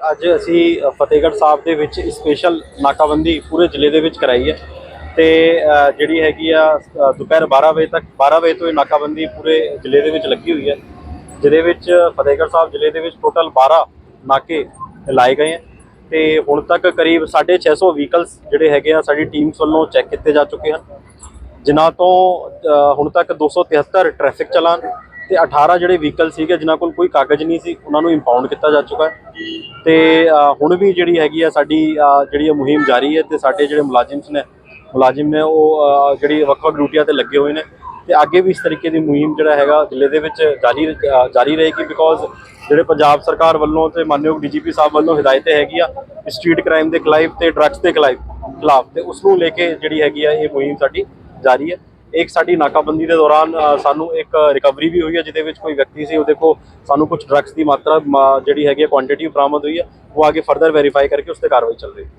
ਅੱਜ ਅਸੀਂ ਫਤਿਹਗੜ੍ਹ ਸਾਹਿਬ ਦੇ ਵਿੱਚ ਸਪੈਸ਼ਲ ਨਾਕਾਬੰਦੀ ਪੂਰੇ ਜ਼ਿਲ੍ਹੇ ਦੇ ਵਿੱਚ ਕਰਾਈ ਹੈ ਤੇ ਜਿਹੜੀ ਹੈਗੀ ਆ ਦੁਪਹਿਰ 12 ਵਜੇ ਤੱਕ 12 ਵਜੇ ਤੋਂ ਇਹ ਨਾਕਾਬੰਦੀ ਪੂਰੇ ਜ਼ਿਲ੍ਹੇ ਦੇ ਵਿੱਚ ਲੱਗੀ ਹੋਈ ਹੈ, ਜਿਹਦੇ ਵਿੱਚ ਫਤਿਹਗੜ੍ਹ ਸਾਹਿਬ ਜ਼ਿਲ੍ਹੇ ਦੇ ਵਿੱਚ ਟੋਟਲ 12 ਨਾਕੇ ਲਾਏ ਗਏ ਹੈ ਤੇ ਹੁਣ ਤੱਕ ਕਰੀਬ 650 ਵਹੀਕਲਸ ਜਿਹੜੇ ਹੈਗੇ ਆ, ਸਾਡੀ ਟੀਮਸ ਵੱਲੋਂ ਚੈੱਕ ਕੀਤੇ ਜਾ ਚੁੱਕੇ ਹਨ। ਜਿਨ੍ਹਾਂ ਤੋਂ ਹੁਣ ਤੱਕ 273 ਟ੍ਰੈਫਿਕ ਚਲਾਨ ਤੇ 18 ਜਿਹੜੇ ਵਹੀਕਲ ਸੀਗੇ, ਜਿਨ੍ਹਾਂ ਕੋਲ ਕੋਈ ਕਾਗਜ਼ ਨਹੀਂ ਸੀ, ਉਹਨਾਂ ਨੂੰ ਇੰਪਾਊਂਡ ਕੀਤਾ ਜਾ ਚੁੱਕਾ ਹੈ। ਤੇ ਹੁਣ ਵੀ ਜਿਹੜੀ ਹੈਗੀ ਆ ਸਾਡੀ ਜਿਹੜੀ ਇਹ ਮੁਹਿੰਮ ਜਾਰੀ ਹੈ ਤੇ ਸਾਡੇ ਜਿਹੜੇ ਮੁਲਾਜ਼ਮ ਨੇ ਮੁਲਾਜ਼ਮ ਨੇ ਉਹ ਜਿਹੜੀ ਵੱਖ-ਵੱਖ ਡਿਊਟੀਆਂ ਤੇ ਲੱਗੇ ਹੋਏ ਨੇ। ਤੇ ਅੱਗੇ ਵੀ ਇਸ ਤਰੀਕੇ ਦੀ ਮੁਹਿੰਮ ਜਿਹੜਾ ਹੈਗਾ ਜ਼ਿਲ੍ਹੇ ਦੇ ਵਿੱਚ ਜਾਰੀ ਜਾਰੀ ਰਹੇਗੀ ਬਿਕੋਜ਼ ਜਿਹੜੇ ਪੰਜਾਬ ਸਰਕਾਰ ਵੱਲੋਂ ਤੇ ਮਾਨਯੋਗ ਡੀਜੀਪੀ ਸਾਹਿਬ ਵੱਲੋਂ ਹਦਾਇਤਾਂ ਹੈਗੀ ਆ ਸਟਰੀਟ ਕ੍ਰਾਈਮ ਦੇ ਖਿਲਾਫ ਤੇ ਡਰੱਗਸ ਦੇ ਖਿਲਾਫ ਖਿਲਾਫ। ਤੇ ਉਸ ਨੂੰ ਲੈ ਕੇ ਜਿਹੜੀ ਹੈਗੀ ਆ ਇਹ ਮੁਹਿੰਮ ਸਾਡੀ ਜਾਰੀ ਹੈ। ਇੱਕ ਸਾਡੀ ਨਾਕਾਬੰਦੀ ਦੇ ਦੌਰਾਨ ਸਾਨੂੰ ਇੱਕ ਰਿਕਵਰੀ ਵੀ ਹੋਈ ਹੈ, ਜਿਹਦੇ ਵਿੱਚ ਕੋਈ ਵਿਅਕਤੀ ਸੀ ਉਹਦੇ ਕੋਲ ਸਾਨੂੰ ਕੁਝ ਡਰੱਗਸ ਦੀ ਮਾਤਰਾ, ਮ- ਜਿਹੜੀ ਹੈਗੀ ਹੈ ਕੁਆਂਟੀਟੀ ਬਰਾਮਦ ਹੋਈ ਹੈ, ਉਹ ਅੱਗੇ ਫਰਦਰ ਵੈਰੀਫਾਈ ਕਰਕੇ ਉਸ ਤੇ ਕਾਰਵਾਈ ਚੱਲ ਰਹੀ ਹੈ।